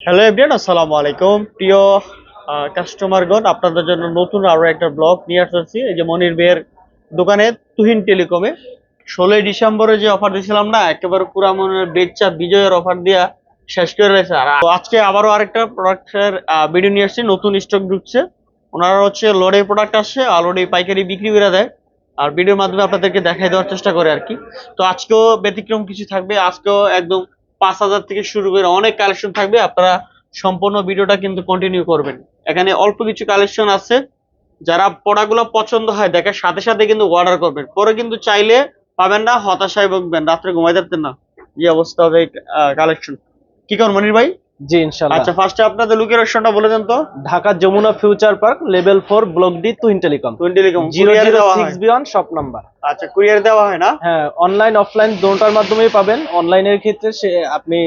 Hello everyone আসসালামু আলাইকুম প্রিয় কাস্টমারগণ আপনাদের জন্য নতুন আরও একটা ব্লগ নিয়ে আসছি এই যে মনির বের দোকানে তুহিন টেলিকমে। ষোলোই ডিসেম্বরে যে অফার দিয়েছিলাম না, একেবারে পুরা মনের বেচা বিজয়ের অফার দিয়া শেষ করে রয়েছে আর আজকে আবারও আরেকটা প্রোডাক্টের ভিডিও নিয়ে আসছি, নতুন স্টক ঢুকছে। ওনারা হচ্ছে লোডের প্রোডাক্ট আসছে অলরেডি পাইকারি বিক্রি করে দেয়। আর ভিডিওর মাধ্যমে আপনাদেরকে দেখাই দেওয়ার চেষ্টা করে আর কি। তো আজকেও ব্যতিক্রম কিছু থাকবে। আজকেও একদম পাঁচ হাজার থেকে শুরু করে অনেক কালেকশন থাকবে, আপনারা সম্পূর্ণ ভিডিওটা কিন্তু কন্টিনিউ করবেন। এখানে অল্প কিছু কালেকশন আছে, যারা পড়াগুলো পছন্দ হয় দেখার সাথে সাথে কিন্তু অর্ডার করবেন। পরে কিন্তু চাইলে পাবেন না, হতাশায় ভুগবেন, রাত্রে ঘুমাই থাকতেন না। যে অবস্থা হবে কালেকশন কি কর মনির ভাই? জি ইনশাল্লাহ আচ্ছা ফার্স্টে আপনাদের লোকেশনটা বলে দেন তো। Dhaka Jamuna future park level four block D Tuhin telecom zero six B one shop number আচ্ছা কুরিয়ার দেওয়া হয় না? হ্যাঁ অনলাইন অফলাইন দুটোর মাধ্যমেই পাবেন। অনলাইনের ক্ষেত্রে সে আপনি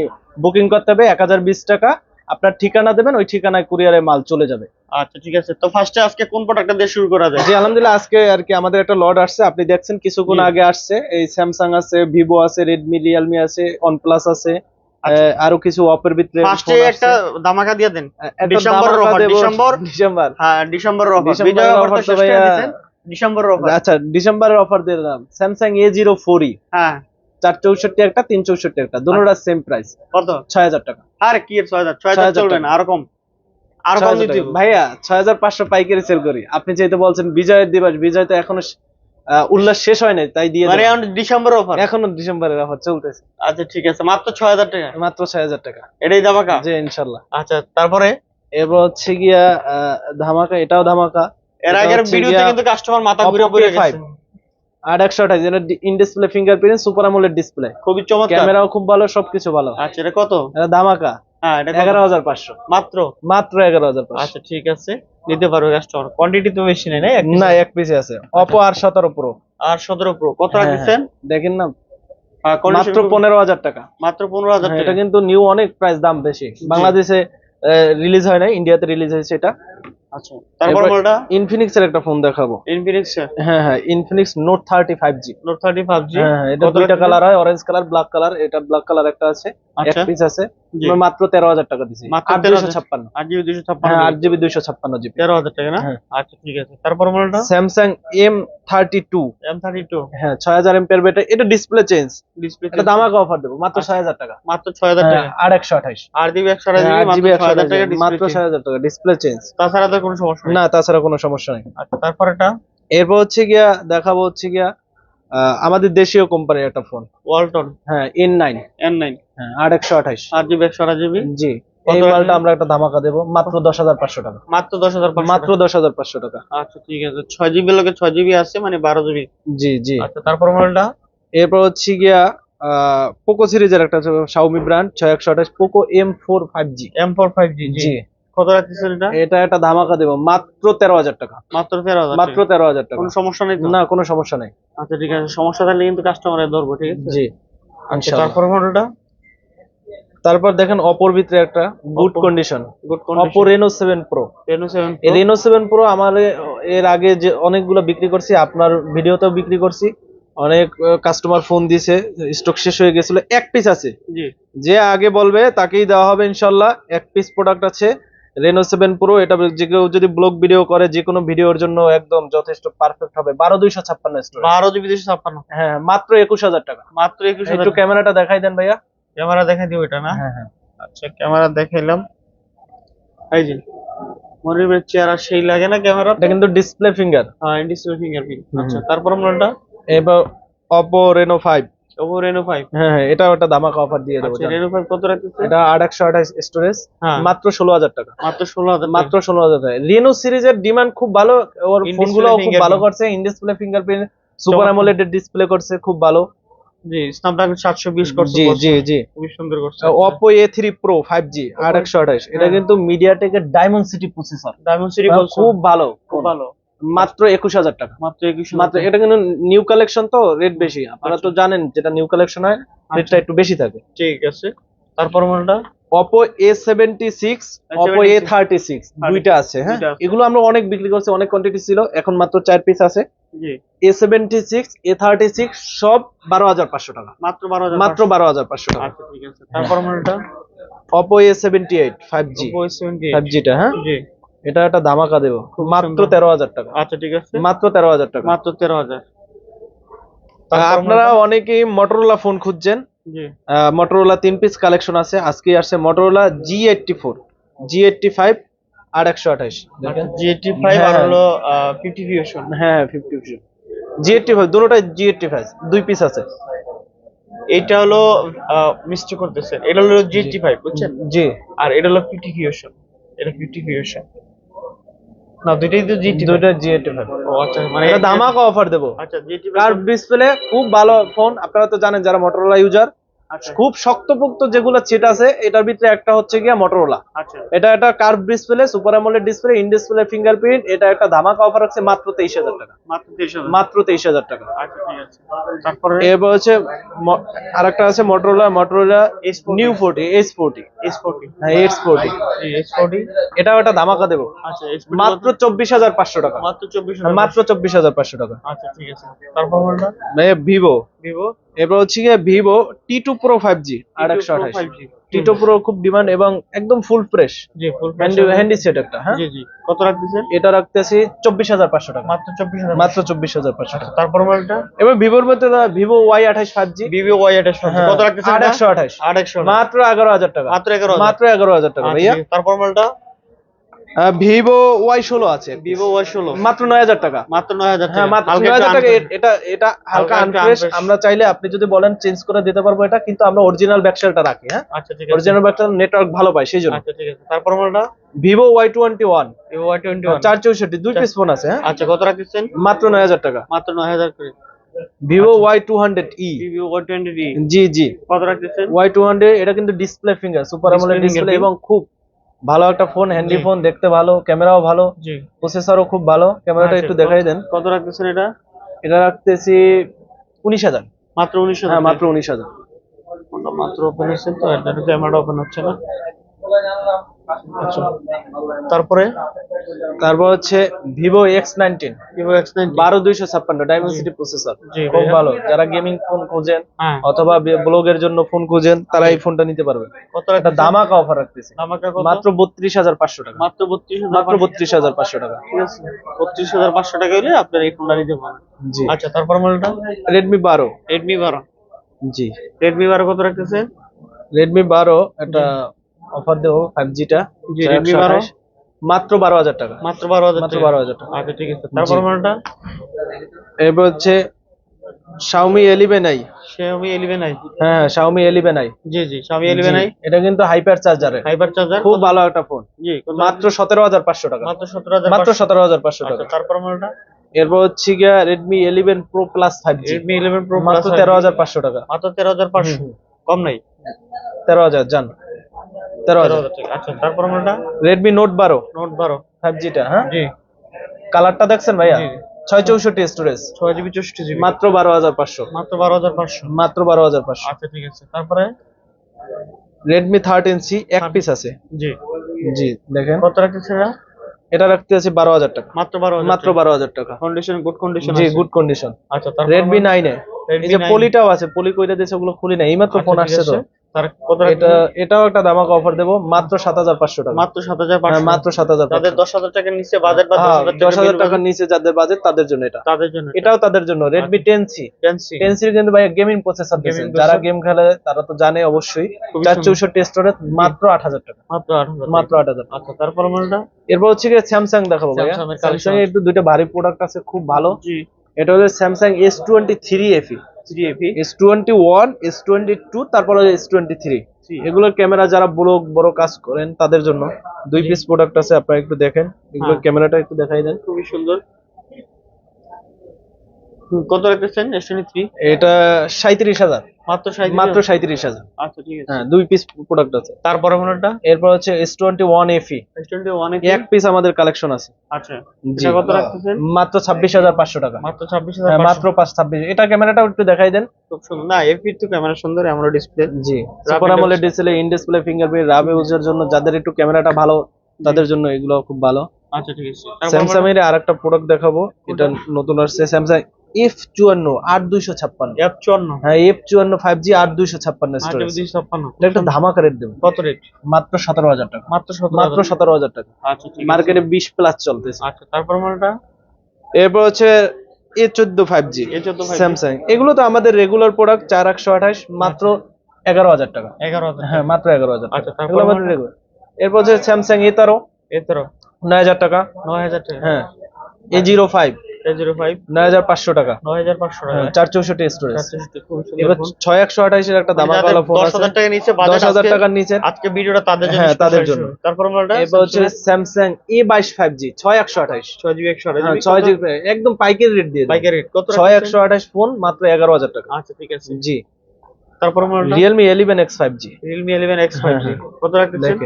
বুকিং করতে হবে এক হাজার বিশ টাকা। আপনার ঠিকানা দেবেন ওই ঠিকানায় কুরিয়ারে মাল চলে যাবে। আচ্ছা ঠিক আছে। তো ফার্স্টে আজকে কোন প্রোডাক্টটা দিয়ে শুরু করা যায়? জি আলহামদুলিল্লাহ আজকে আর কি আমাদের একটা লট আসছে। আপনি দেখছেন কিছুক্ষণ আগে আসছে। এই স্যামসাং আছে ভিভো আছে রেডমি রিয়েলমি আছে ওয়ানপ্লাস আছে। আরও কিছু অপের ভিতরে ফার্স্টে একটা। ধামাকা দিয়ে দেন। offer, দেবো। ডিসেম্বর? ডিসেম্বর। হ্যাঁ ডিসেম্বরের অফার বিজয় অফার তো শেষ করে দিয়েছেন? ডিসেম্বরের অফার আচ্ছা ডিসেম্বরের অফার দিয়ে দিলাম। Samsung A zero four E হ্যাঁ। চার চৌষট্টি একটা তিন চৌষট্টি একটা। দুটোটা সেম প্রাইস কত? ছয় হাজার টাকা। আর কি ছয় হাজার? ছয় হাজার 6,000 চলবে না। আরও কম। আর কম দিতে ভাইয়া ছয় হাজার পাঁচশো পাইকারি সেল করি। আপনি যেহেতু বলছেন বিজয়ের দিবস বিজয় তো এখনও উল্লাস শেষ হয় নাই তাই দিয়ে মানে এখন ডিসেম্বর অফার এখনও ডিসেম্বরের অফার চলতেছে। আচ্ছা ঠিক আছে মাত্র ছয় হাজার টাকা? মাত্র ছয় হাজার টাকা। এটাই ধামাকা? জি ইনশাল্লাহ। আচ্ছা তারপরে? এরপর হচ্ছে গিয়া ধামাকা এটাও ধামাকা। এর আগের ভিডিওতে কিন্তু কাস্টমার মাথা ঘুরে পড়ে গেছে। আর একশো আঠাশ যেটা ইন ডিসপ্লে ফিঙ্গারপ্রিন্ট সুপার আমলের ডিসপ্লে খুবই চমৎকার। ক্যামেরাও খুব ভালো সবকিছু ভালো। আচ্ছা এটা কত? এটা ধামাকা। হ্যাঁ? এগারো হাজার পাঁচশো। মাত্র? মাত্র এগারো হাজার আচ্ছা ঠিক আছে। নিতে পারো কাস্টমার কোয়ান্টিটি তো বেশি নেই না এক পিসে আছে। অপো আর সতেরো প্রো আর সতেরো প্রো কত হ্যাঁ, রাখছেন দেখেন না। হ্যাঁ, মাত্র পনেরো হাজার টাকা। মাত্র পনেরো হাজার হ্যাঁ, টাকা। এটা কিন্তু নিউ অনেক প্রাইস দাম বেশি। বাংলাদেশে রিলিজ হয় না ইন্ডিয়াতে রিলিজ হয়েছে এটা। আচ্ছা তারপর মোলটা ইনফিনিক্স এর একটা ফোন দেখাবো। ইনফিনিক্স হ্যাঁ হ্যাঁ Infinix note thirty five G note thirty five G হ্যাঁ হ্যাঁ, এটা দুইটা কালার হয় অরেঞ্জ কালার ব্ল্যাক কালার এটা ব্ল্যাক কালার একটা আছে এক আচ্ছা। পিস আছে। জি। আমরা মাত্র তেরো হাজার টাকা দিছি। মাত্র আট 13,000 দুইশো ছাপ্পান্ন। আট জিবি দুশো ছাপ্পান্ন হ্যাঁ আট জিবি দুইশো ছাপ্পান্ন জিবি। তেরো হাজার টাকা না? হ্যাঁ। আচ্ছা ঠিক আছে। তারপর মোলটা Samsung M thirty two. M thirty two. হ্যাঁ ছয় হাজার এমপের ব্যাটারি। এটা ডিসপ্লে চেঞ্জ। ডিসপ্লে এটা দামাকা অফার দেবো মাত্র আচ্ছা। ছয় হাজার টাকা। মাত্র ছয় হাজার হ্যাঁ, টাকা। আর একশো আঠাইশ আর জিবি একশো জিবি আট মাত্র ছয় হাজার টাকা মাত্র ছয় হাজার টাকা। Display change. তাছাড়া তো কোনো সমস্যা নেই? না তাছাড়া কোনো সমস্যা নেই। আচ্ছা তারপর এটা এরপর হচ্ছে গিয়া দেখাবো হচ্ছে গিয়া আমাদের দেশীয় কোম্পানির একটা ফোন ওয়ালটন হ্যাঁ এন নাইন এন নাইন হ্যাঁ আট একশো আঠাইশ আট জিবি একশো আঠাশ জিবি? জি। এই মালটা আমরা একটা ধামাকা দেবো মাত্র দশ হাজার পাঁচশো টাকা। মাত্র দশ হাজার মাত্র দশ হাজার পাঁচশো টাকা। আচ্ছা ঠিক আছে। ছয় জিবি লোকে ছয় জিবি আছে মানে বারো জিবি। জি জি। আচ্ছা তারপর মডেলটা এরপর হচ্ছে গিয়া পোকো সিরিজের একটা শাওমি ব্র্যান্ড ছয় একশো আঠাশ Poco M four five G M four five G. জি। কত রাখতেছেন এটা? এটা একটা ধামাকা দেবো। মাত্র তেরো হাজার টাকা। মাত্র তেরো হাজার মাত্র তেরো হাজার টাকা। কোনো সমস্যা নেই না কোনো সমস্যা নেই। আচ্ছা ঠিক আছে। সমস্যা থাকলে কিন্তু কাস্টমারে ধরবো ঠিক আছে? জি আচ্ছা তারপর মডেলটা তারপর দেখেন অপর ভিতরে একটা good condition good Oppo Reno seven pro Reno seven pro আমার এর আগে যে অনেকগুলো বিক্রি করছি আপনার ভিডিওতেও বিক্রি করছি। অনেক কাস্টমার ফোন দিয়েছে স্টক শেষ হয়ে গেছিল। এক পিস আছে। যে আগে বলবে তাকেই দেওয়া হবে ইনশাল্লাহ। এক পিস প্রোডাক্ট আছে। রেনো সেভেন প্রো এটা যে কেউ যদি ব্লগ ভিডিও করে যে কোনো ভিডিওর জন্য একদম যথেষ্ট পারফেক্ট হবে। বারো দুইশো ছাপ্পান্ন বারো জিবি দুইশো ছাপ্পান্ন। হ্যাঁ মাত্র একুশ হাজার টাকা। মাত্র একুশ হাজার একটু ক্যামেরাটা দেখাই দেন ভাইয়া। ক্যামেরা দেখাই দিও এটা না? হ্যাঁ হ্যাঁ। আচ্ছা ক্যামেরা দেখাইলাম। এই যে মনিবের চেহারা সেই লাগে না ক্যামেরা এটা কিন্তু ডিসপ্লে ফিঙ্গার হ্যাঁ ডিসপ্লে হুম। আচ্ছা তারপর মডেলটা এবার Oppo Reno five Oppo Reno five হ্যাঁ হ্যাঁ ধামাকা অফার দিয়ে দেবো আচ্ছা রেনো ফাইভ কত রাখতেছে? এটা স্টোরেজ হ্যাঁ। মাত্র ষোলো হাজার টাকা। মাত্র ষোলো হাজার মাত্র ষোলো হাজার টাকা। রেনো সিরিজের ডিমান্ড খুব ভালো ওর খুব ভালো করছে in display fingerprint super. AMOLED display করছে খুব ভালো। জি স্ন্যাপড্রাগন সাতশো বিশ করছে জি জি জি। খুবই সুন্দর করছে। Oppo A three pro five G আট একশো আঠাশ। এটা হ্যাঁ। কিন্তু মিডিয়াটেকের diamond city processor diamond city খুব ভালো খুব ভালো। মাত্র একুশ হাজার টাকা। মাত্র একুশ মাত্র এটা কিন্তু নিউ কালেকশন তো রেট বেশি। আপনারা তো জানেন যেটা নিউ কালেকশন হয় রেটটা একটু বেশি থাকে। ঠিক আছে। তারপর মডেলটা Oppo A seventy six Oppo A thirty six দুইটা আছে হ্যাঁ? এগুলো আমরা অনেক বিক্রি করছি অনেক কোয়ান্টিটি ছিল এখন মাত্র চার পিস আছে। A seventy six A thirty six সব বারো হাজার পাঁচশো টাকা। মাত্র বারো হাজার মাত্র বারো হাজার পাঁচশো টাকা। আচ্ছা ঠিক আছে। তারপর মডেলটা Oppo A seventy eight five G five জিটা হ্যাঁ? জি। এটা একটা ধামাকা দেবো। মাত্র তেরো হাজার টাকা। আচ্ছা ঠিক আছে। মাত্র তেরো হাজার টাকা। মাত্র তেরো হাজার। আপনারা অনেকেই মটোরোলা ফোন খুঁজছেন। মটোরোলা তিন পিস কালেকশন আছে। আজকে আসছে Motorola G eighty four G eighty five আর একশো দেখেন। জি এইটটি ফাইভ আর। হলো ফিফটি ভিউশন হ্যাঁ fifty fusion G eighty five দুটোটাই G eighty five দুই পিস আছে। এটা হলো মিস্টেক করতেছেন এটা হলো জি এইটটি ফাইভ বুঝছেন? জি। আর এটা হলো ফিফটি ভিউশন এটা ফিফটি ভিউশন না দুইটাই তো জিটি দুইটা জিটি ও আচ্ছা মানে এটা ধামাকা অফার দেবো। আচ্ছা জিটি কার্ভ ডিসপ্লে খুব ভালো ফোন আপনারা তো জানেন যারা মোটরোলা ইউজার খুব শক্তপোক্ত যেগুলো চিট আছে এটার ভিতরে একটা হচ্ছে গিয়া মটোরোলা আচ্ছা। এটা একটা curve display super AMOLED display in display fingerprint এটা একটা ধামাকা অফার আছে মাত্র তেইশ হাজার টাকা। মাত্র তেইশ হাজার। টাকা। আচ্ছা ঠিক আছে। তারপরে? এবার হচ্ছে আর একটা আছে Motorola Motorola S40 new forty S forty S forty হ্যাঁ এস ফোর্টি এস ফোর্টি এটাও একটা ধামাকা দেবো। আচ্ছা মাত্র চব্বিশ হাজার পাঁচশো টাকা। মাত্র চব্বিশ হাজার মাত্র চব্বিশ হাজার পাঁচশো টাকা। আচ্ছা ঠিক আছে। তারপর ভিভো ভিভো এবার হচ্ছে গিয়ে Vivo T two pro five G আর একশো আঠাশ। টি টু প্রো খুব ডিমান্ড এবং একদম ফুল ফ্রেশ হ্যান্ডি সেট একটা হ্যাঁ? কত রাখতেছেন? এটা রাখতেছি চব্বিশ হাজার পাঁচশো টাকা। মাত্র চব্বিশ হাজার মাত্র চব্বিশ হাজার পাঁচশো টাকা। তারপর মডেলটা এবার ভিভোর মধ্যে ভিভো ওয়াই আঠাশ ফাইভ জি ভিভো ওয়াই আঠাশ হ্যাঁ, কত রাখতেছেন আট একশো আঠাশ। আট একশো মাত্র এগারো হাজার টাকা। মাত্র এগারো মাত্র এগারো হাজার টাকা আচ্ছা, ভাইয়া। তারপর মডেলটা ভিভো ওয়াই ষোলো আছে। ভিভো ওয়াই ষোলো। মাত্র নয় হাজার টাকা। মাত্র নয় হাজার হ্যাঁ মাত্র নয় হাজার টাকা। এটা এটা হালকা আনফ্রেশ আমরা চাইলে আপনি যদি বলেন চেঞ্জ করে দিতে পারব এটা কিন্তু আমরা অরিজিনাল ব্যাকসেলটা রাখি হ্যাঁ? আচ্ছা ঠিক আছে। অরিজিনাল ব্যাকসেল নেটওয়ার্ক ভালো পাই সেই জন্য। আচ্ছা ঠিক আছে। তারপর মডেলটা Vivo Y twenty one Vivo Y twenty one চার চৌষট্টি দুই পিস ফোন আছে হ্যাঁ? আচ্ছা কত রাখতেছেন মাত্র নয় হাজার টাকা। মাত্র নয় হাজার করে। Vivo Y two hundred E Vivo Y twenty G জি। কত রাখতেছেন ওয়াই টু হান্ড্রেড এটা কিন্তু display finger super AMOLED display এবং খুব ভালো একটা ফোন হ্যান্ডি ফোন দেখতে ভালো ক্যামেরাও ভালো প্রসেসরও খুব ভালো ক্যামেরাটা আচ্ছা, একটু দেখাই দেন। কত রাখতেছেন এটা? এটা রাখতেছি উনিশ হাজার। মাত্র উনিশ হাজার? হ্যাঁ মাত্র উনিশ হাজার। মাত্র ওপেন হচ্ছে তো এটা ক্যামেরাটা ওপেন হচ্ছে না। তারপরে? তারপর হচ্ছে Vivo X nineteen Vivo X nine বারো দুইশো ছাপ্পান্ন ডাইমেনসিটি প্রসেসর খুব ভালো। যারা গেমিং ফোন খোঁজেন হ্যাঁ। অথবা ব্লগের জন্য ফোন খোঁজেন তারা এই ফোনটা নিতে পারবে। কত একটা দামাকা অফার রাখতেছি। মাত্র বত্রিশ হাজার পাঁচশো টাকা। মাত্র বত্রিশ মাত্র বত্রিশ হাজার পাঁচশো টাকা। ঠিক আছে। বত্রিশ হাজার পাঁচশো টাকা হলে আপনার এই ফোনটা নিতে পারেন জি। আচ্ছা তারপর মডেলটা? রেডমি বারো। রেডমি বারো। জি। রেডমি বারো কত রাখতেছেন? রেডমি বারো একটা অফার দেবো ফাইভ জিটা জি, Redmi 12 মাত্র বারো হাজার টাকা। মাত্র বারো হাজার মাত্র। বারো হাজার টাকা। আচ্ছা ঠিক আছে। তারপর। মডেলটা? এরপর হচ্ছে Xiaomi 11i Xiaomi 11i হ্যাঁ Xiaomi 11i জি জি Xiaomi 11i এটা কিন্তু হাইপার চার্জারের হাইপার চার্জার খুব ভালো একটা ফোন জি মাত্র সতেরো হাজার পাঁচশো টাকা। মাত্র সতেরো হাজার মাত্র সতেরো হাজার পাঁচশো আচ্ছা টাকা। তারপর মডেলটা? এরপর হচ্ছে গিয়া Redmi eleven pro plus five G Redmi eleven pro মাত্র তেরো হাজার পাঁচশো টাকা। মাত্র তেরো হাজার পাঁচশো। কম নাই? তেরো হাজার জান। তেরো হাজার। টাকা। আচ্ছা তারপর রেডমি নোট বারো। নোট বারো। ফাইভ জিটা হ্যাঁ? জি। কালারটা দেখছেন ভাইয়া? ছয় চৌষট্টি স্টোরেজ ছয় জিবি চৌষট্টি জিবি। মাত্র বারো হাজার পাঁচশো। মাত্র বারো হাজার পাঁচশো। মাত্র বারো হাজার পাঁচশো। আচ্ছা ঠিক আছে। তারপরে? রেডমি থার্টিন সি এক পিস আছে। জি। জি দেখেন। কত রাখতেছে এটা রাখতে আছে বারো হাজার টাকা। মাত্র বারো মাত্র বারো হাজার টাকা। কন্ডিশন গুড কন্ডিশন জি গুড কন্ডিশন আচ্ছা রেডমি নাইন এই যে পলিটাও আছে পলি কইরা দিয়েছে ওগুলো খুলি না এইমাত্র আচ্ছা, ফোন আসছে তো। তার কত এটা এটাও একটা দামাকা অফার দেবো মাত্র সাত হাজার পাঁচশো টাকা। মাত্র সাত হাজার হ্যাঁ, পাঁচশো মাত্র সাত হাজার যাদের দশ হাজার টাকার নিচে বাজেট বা দশ হাজার টাকার নিচে যাদের বাজেট তাদের জন্য এটা। তাদের জন্য এটাও তাদের জন্য রেডমি টেন সি টেন সির কিন্তু ভাই গেমিং প্রসেসর দিয়েছে। যারা গেম খেলে তারা তো জানে অবশ্যই। চার চৌষট্টি স্টোরেজ মাত্র আট হাজার টাকা। মাত্র আট হাজার মাত্র আট হাজার আচ্ছা তারপর এরপর হচ্ছে গিয়ে স্যামসাং দেখাবো স্যামসাং একটু দুইটা ভারী প্রোডাক্ট আছে খুব ভালো। এটা হচ্ছে Samsung S twenty three FE S twenty one S twenty two তারপরে এস টোয়েন্টি থ্রি এগুলোর ক্যামেরা যারা বড় বড় কাজ করেন তাদের জন্য। দুই পিস প্রোডাক্ট আছে আপনারা একটু দেখেন। এগুলোর। ক্যামেরাটা একটু দেখাই দেন। খুবই সুন্দর। কত রাখতেছেন এস টোয়েন্টি থ্রি এটা সাঁত্রিশ হাজার। মাত্র মাত্র সাঁত্রিশ হাজার। আচ্ছা ঠিক আছে। হ্যাঁ দুই পিস প্রোডাক্ট আছে। তারপরে মডেলটা এরপর হচ্ছে S twenty one FE S twenty one এক পিস আমাদের কালেকশন আছে। আচ্ছা। এটা কত রাখতেছেন? মাত্র ছাব্বিশ হাজার পাঁচশো টাকা। মাত্র ছাব্বিশ হ্যাঁ, হাজার মাত্র পাঁচ ছাব্বিশ। এটা ক্যামেরাটা একটু দেখাই দেন। খুব সুন্দর। না এফির তো ক্যামেরা সুন্দর আমরা display G. Super AMOLED display in display fingerprint রাব ইউজের জন্য যাদের একটু ক্যামেরাটা ভালো তাদের জন্য এগুলো খুব ভালো। আচ্ছা ঠিক আছে। স্যামসাং এর আরেকটা প্রোডাক্ট দেখাবো। এটা নতুন আসছে। স্যামসাং এফ চুয়ান্ন আট দুইশো ছাপ্পান্ন। এফ চুয়ান্ন। হ্যাঁ এফ চুয়ান্ন ফাইভ জি আট দুইশো ছাপ্পান্ন ছাপ্পান্ন। একটা ধামাকা রেট দেবে। কত রেট মাত্র সতেরো হাজার টাকা। মাত্র মাত্র সতেরো হাজার টাকা। আচ্ছা মার্কেটে বিশ প্লাস চলতেছে। আচ্ছা তারপর মডেলটা এরপর হচ্ছে এ চোদ্দ ফাইভ জি স্যামসাং এগুলো তো আমাদের রেগুলার প্রোডাক্ট চার একশো আঠাশ মাত্র এগারো হাজার টাকা। এগারো হাজার হ্যাঁ মাত্র এগারো হাজার আচ্ছা এগুলো আমাদের model? এরপর হচ্ছে স্যামসাং এ তেরো। এ তেরো। নয় হাজার টাকা। নয় হাজার টাকা। হ্যাঁ। A zero five A zero five নয় হাজার পাঁচশো টাকা। নয় হাজার পাঁচশো টাকা। হ্যাঁ, চার চৌষট্টি স্টোরেজ চারশো খুব সুন্দর এবার একটা দামাকা যাদের ফোন আছে হাজার টাকা নিচে বাজেট হাজার টাকার নিচে আজকে ভিডিওটা তাদের জন্য হ্যাঁ, তাদের জন্য। তারপর এবার হচ্ছে হ্যাঁ? একদম পাইকারি রেট দিয়ে দেবো। বাইকের রেট কত ছয় রাখছেন? একশো আঠাশ ফোন মাত্র এগারো হাজার টাকা। আচ্ছা ঠিক আছে। জি। তারপর ফাইভ হ্যাঁ, কত রাখতেছেন?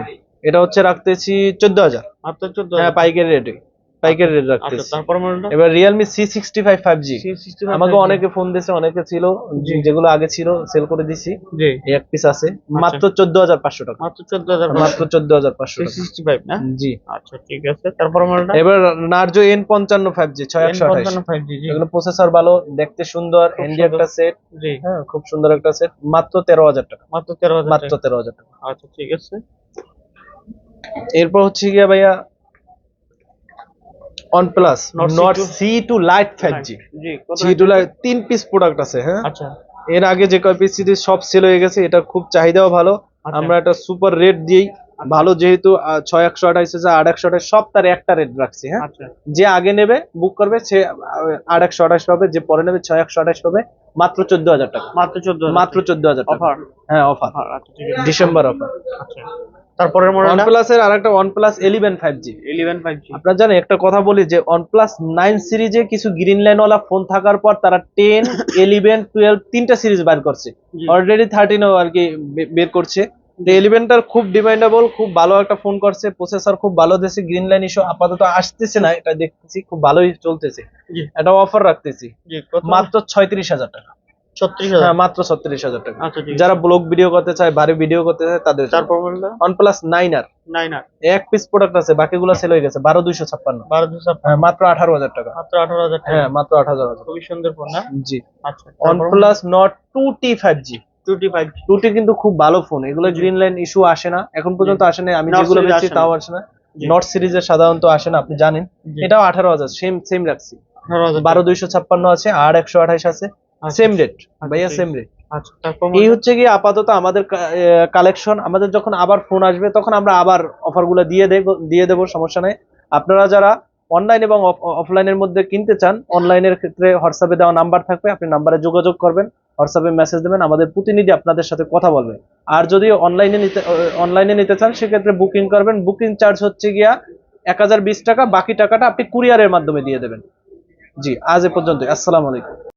এটা হচ্ছে রাখতেছি চোদ্দ হাজার। মাত্র হ্যাঁ পাইকারি রেটে পাইকারি রেট আচ্ছা রাখতেছি। মডেলটা এবার Realme C sixty five five G C65 আমাকে অনেকে ফোন দিয়েছে অনেকে ছিল যেগুলো আগে ছিল সেল করে দিছি। এক পিস আছে। মাত্র চোদ্দ হাজার পাঁচশো টাকা। মাত্র চোদ্দ হাজার মাত্র চোদ্দ হাজার পাঁচশো টাকা। সিক্সটি ফাইভ না? জি। আচ্ছা ঠিক আছে তারপর মডেলটা এবার নার্জো এন পঞ্চান্ন ফাইভ জি ছয় একশো এগুলো প্রসেসর ভালো দেখতে সুন্দর হ্যান্ডি একটা সেট জি। হ্যাঁ খুব সুন্দর একটা সেট মাত্র তেরো হাজার টাকা। মাত্র তেরো মাত্র। তেরো হাজার টাকা। আচ্ছা ঠিক আছে। এরপর হচ্ছে গিয়া ভাইয়া C2 C two lite five G two lite তিন পিস প্রোডাক্ট আছে হ্যাঁ? আচ্ছা। এর আগে যে কয় পিস সব সেল হয়ে গেছে এটা খুব চাহিদাও ভালো। আচ্ছা। আমরা একটা সুপার রেট দিই ভালো যেহেতু ছয় একশো আঠাশ আছে আট একশো আঠাশ সব তার একটা রেট রাখছি হ্যাঁ? আচ্ছা। যে আগে নেবে বুক করবে সে আট একশো আঠাশ পাবে যে পরে নেবে ছয় একশো আঠাশ পাবে মাত্র চোদ্দ হাজার টাকা। মাত্র চোদ্দ মাত্র চোদ্দ হাজার টাকা। হ্যাঁ অফার আচ্ছা ডিসেম্বর অফার আচ্ছা। তারপরের ওয়ান মডেলটা প্লাস এর আরেকটা OnePlus eleven five G eleven five G আপনারা জানেন একটা কথা বলি যে OnePlus নাইন সিরিজে কিছু গ্রিন লাইন ওয়ালা ফোন থাকার পর তারা টেন ইলেভেন টুয়েলভ তিনটা সিরিজ বার করছে। অলরেডি অলরেডি ও আর কি বের করছে। ইলেভেনটার খুব ডিমান্ডেবল খুব ভালো একটা ফোন করছে প্রসেসর খুব ভালো দিয়েছে গ্রিন লাইন ইস্যু আপাতত আসতেছে না এটা দেখতেছি খুব ভালোই চলতেছে। এটা অফার রাখতেছি। জি কত মাত্র ছয়ত্রিশ হাজার টাকা। ছত্রিশ হাজার মাত্র ছত্রিশ হাজার টাকা। আচ্ছা যারা ব্লগ ভিডিও করতে চায় ভারী ভিডিও করতে চায় তাদের তারপর মডেলটা নাইন আর। নাইন আট এক পিস প্রোডাক্ট আছে বাকিগুলো সেল হয়ে গেছে বারো দুইশো ছাপ্পান্ন। বারো দুশো হ্যাঁ মাত্র আঠারো হাজার টাকা। মাত্র আঠারো হাজার হ্যাঁ মাত্র আট হাজার খুবই সুন্দর ফোন না? জি। আচ্ছা OnePlus Nord 2T 5G টুটি ফাইভ 2T কিন্তু খুব ভালো ফোন এগুলো গ্রিন লাইন ইস্যু আসে না। এখন পর্যন্ত আসে না আমি যেগুলো না। তাও আসে না। নর্থ সিরিজের সাধারণত আসে না আপনি জানেন। এটাও আঠারো হাজার সেম সেম রাখছি বারো দুইশো ছাপ্পান্ন আছে আর একশো আঠাশ আছে। সেম রেট ভাইয়া সেম রেট আচ্ছা এই হচ্ছে কি আপাতত আমাদের কালেকশন আমাদের যখন আবার ফোন আসবে তখন আমরা আবার অফারগুলো দিয়ে দেব দিয়ে দেবো সমস্যা নেই। আপনারা যারা অনলাইন এবং অফলাইনের মধ্যে কিনতে চান অনলাইনের ক্ষেত্রে হোয়াটসঅ্যাপে দেওয়া নাম্বার থাকবে আপনি নাম্বারে যোগাযোগ করবেন হোয়াটসঅ্যাপে মেসেজ দেবেন আমাদের প্রতিনিধি আপনাদের সাথে কথা বলবে। আর যদি অনলাইনে নিতে অনলাইনে নিতে চান সেক্ষেত্রে বুকিং করবেন। বুকিং চার্জ হচ্ছে গিয়া এক হাজার বিশ টাকা বাকি টাকাটা আপনি কুরিয়ারের মাধ্যমে দিয়ে দেবেন। জি আজ এ পর্যন্ত আসসালামু আলাইকুম।